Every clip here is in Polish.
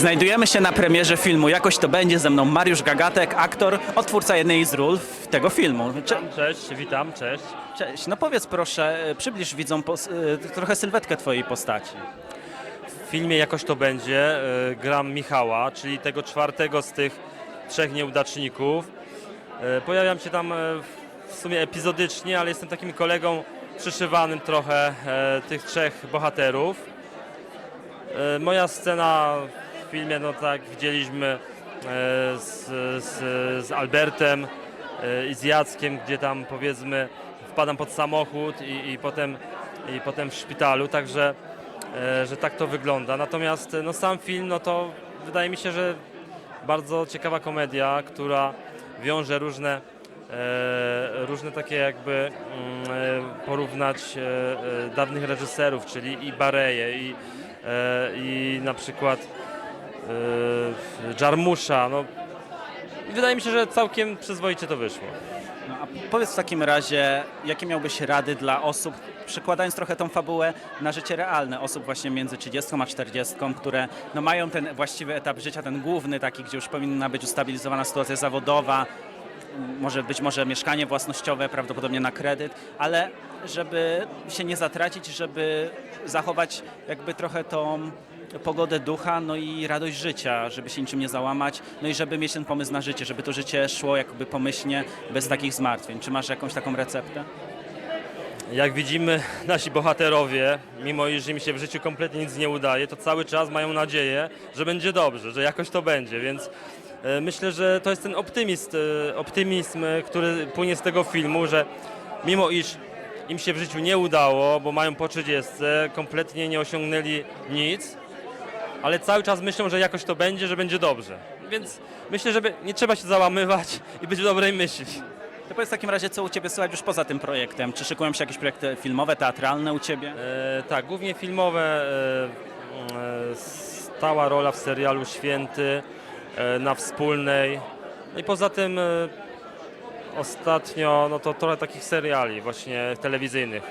Znajdujemy się na premierze filmu Jakoś to będzie ze mną Mariusz Gagatek, aktor, odtwórca jednej z ról w- tego filmu. Cze- Cześć, witam, cześć. Cześć, no powiedz proszę, e, przybliż pos- e, trochę sylwetkę twojej postaci. W filmie Jakoś to będzie e, gram Michała, czyli tego czwartego z tych trzech nieudaczników. Pojawiam się tam w sumie epizodycznie, ale jestem takim kolegą przyszywanym trochę tych trzech bohaterów. Moja scena filmie, no tak widzieliśmy e, z, z, z Albertem e, i z Jackiem, gdzie tam powiedzmy wpadam pod samochód i, i, potem, i potem w szpitalu, także e, że tak to wygląda. Natomiast no, sam film, no to wydaje mi się, że bardzo ciekawa komedia, która wiąże różne, e, różne takie jakby mm, e, porównać e, dawnych reżyserów, czyli i Bareje, i, e, i na przykład Jarmusza. No, i wydaje mi się, że całkiem przyzwoicie to wyszło. No, a powiedz w takim razie, jakie miałbyś rady dla osób, przekładając trochę tą fabułę na życie realne, osób właśnie między 30 a 40, które no, mają ten właściwy etap życia, ten główny taki, gdzie już powinna być ustabilizowana sytuacja zawodowa, może być może mieszkanie własnościowe, prawdopodobnie na kredyt, ale żeby się nie zatracić, żeby zachować jakby trochę tą pogodę ducha, no i radość życia, żeby się niczym nie załamać, no i żeby mieć ten pomysł na życie, żeby to życie szło jakby pomyślnie, bez takich zmartwień. Czy masz jakąś taką receptę? Jak widzimy, nasi bohaterowie, mimo iż im się w życiu kompletnie nic nie udaje, to cały czas mają nadzieję, że będzie dobrze, że jakoś to będzie, więc e, myślę, że to jest ten e, optymizm, e, który płynie z tego filmu, że mimo iż im się w życiu nie udało, bo mają po 30, kompletnie nie osiągnęli nic, ale cały czas myślą, że jakoś to będzie, że będzie dobrze. Więc myślę, że nie trzeba się załamywać i być w dobrej myśli. To powiedz w takim razie, co u Ciebie słychać już poza tym projektem? Czy szykują się jakieś projekty filmowe, teatralne u Ciebie? E, tak, głównie filmowe. E, e, stała rola w serialu Święty e, na wspólnej. No i poza tym e, ostatnio no to trochę takich seriali właśnie telewizyjnych.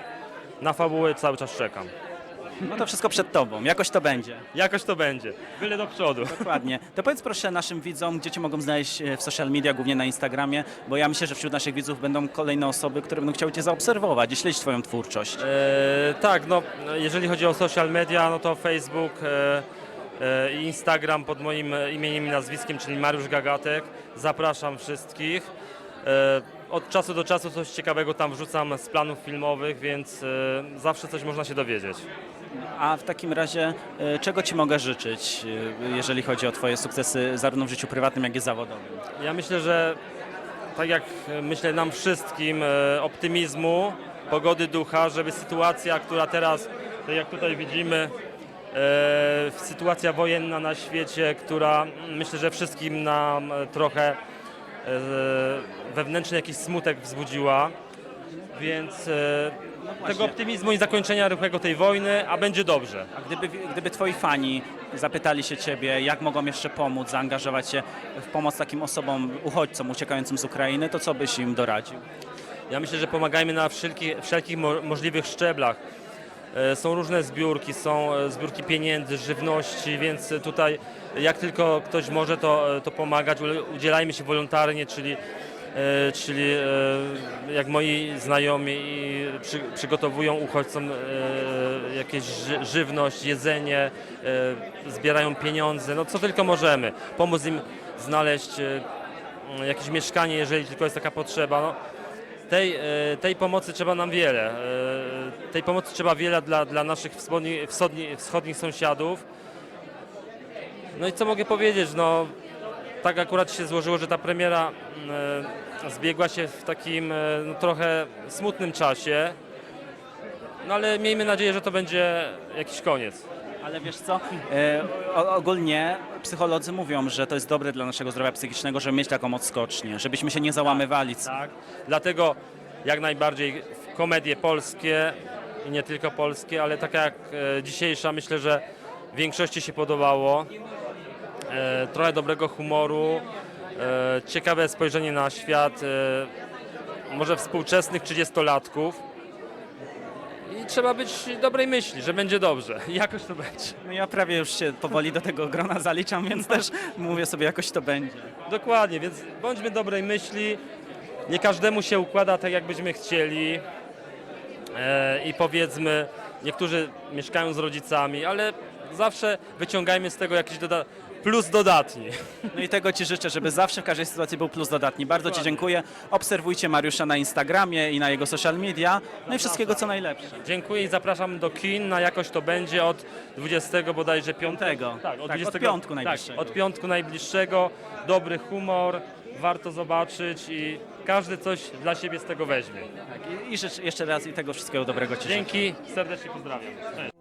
Na fabułę cały czas czekam. No to wszystko przed Tobą, jakoś to będzie. Jakoś to będzie. Byle do przodu. Dokładnie. To powiedz proszę naszym widzom, gdzie Cię mogą znaleźć e, w social media, głównie na Instagramie, bo ja myślę, że wśród naszych widzów będą kolejne osoby, które będą chciały Cię zaobserwować i śledzić Twoją twórczość. E, tak, no jeżeli chodzi o social media, no to Facebook e, e, i Instagram pod moim e, imieniem i nazwiskiem, czyli Mariusz Gagatek. Zapraszam wszystkich. E, od czasu do czasu coś ciekawego tam wrzucam z planów filmowych, więc e, zawsze coś można się dowiedzieć. A w takim razie, e, czego Ci mogę życzyć, e, jeżeli chodzi o Twoje sukcesy, zarówno w życiu prywatnym, jak i zawodowym? Ja myślę, że tak jak e, myślę nam wszystkim, optymizmu, pogody ducha, żeby sytuacja, która teraz, tak jak tutaj widzimy, sytuacja wojenna na świecie, która mm, myślę, że wszystkim nam trochę wewnętrzny jakiś smutek wzbudziła. Więc tego optymizmu i zakończenia rychłego tej wojny, a będzie dobrze. A gdyby, gdyby Twoi fani zapytali się Ciebie, jak mogą jeszcze pomóc, zaangażować się w pomoc takim osobom, uchodźcom uciekającym z Ukrainy, to co byś im doradził? Ja myślę, że pomagajmy na wszelkich, wszelkich mo- możliwych szczeblach. E, Są różne zbiórki, są e, zbiórki pieniędzy, żywności, więc tutaj jak tylko ktoś może, to, to pomagać. Ule- Udzielajmy się wolontarnie, czyli, e, czyli e, jak moi znajomi przygotowują uchodźcom e, jakieś ży, żywność, jedzenie, e, zbierają pieniądze, no co tylko możemy. Pomóc im znaleźć e, jakieś mieszkanie, jeżeli tylko jest taka potrzeba. No, tej, e, tej pomocy trzeba nam wiele. E, Tej pomocy trzeba wiele dla, dla naszych wschodnich, wschodnich, wschodnich sąsiadów. No i co mogę powiedzieć? No, tak akurat się złożyło, że ta premiera e, zbiegła się w takim e, no, trochę smutnym czasie. No ale miejmy nadzieję, że to będzie jakiś koniec. Ale wiesz co, e, ogólnie psycholodzy mówią, że to jest dobre dla naszego zdrowia psychicznego, żeby mieć taką odskocznię, żebyśmy się nie załamywali. Tak. Dlatego jak najbardziej komedie polskie i nie tylko polskie, ale taka jak e, dzisiejsza, myślę, że większości się podobało. E, trochę dobrego humoru, e, ciekawe spojrzenie na świat, e, może współczesnych 30-latków. i trzeba być dobrej myśli, że będzie dobrze. Jakoś to będzie. No ja prawie już się powoli do tego grona zaliczam, więc też mówię sobie, jakoś to będzie. Dokładnie, więc bądźmy dobrej myśli. Nie każdemu się układa tak, jak byśmy chcieli. E, I powiedzmy, niektórzy mieszkają z rodzicami, ale zawsze wyciągajmy z tego jakiś doda- plus dodatni. No i tego Ci życzę, żeby zawsze w każdej sytuacji był plus dodatni. Bardzo Ci dziękuję. Obserwujcie Mariusza na Instagramie i na jego social media. No i wszystkiego co najlepsze. Dziękuję i zapraszam do kin na jakoś to będzie od 20 bodajże piątego. Piątego. Tak, od, Tak, 20, od piątku najbliższego. Tak, od piątku najbliższego. Dobry humor, warto zobaczyć i każdy coś dla siebie z tego weźmie. Tak, i, I życzę jeszcze raz i tego wszystkiego dobrego Ci życzę. Dzięki, serdecznie pozdrawiam. Cześć.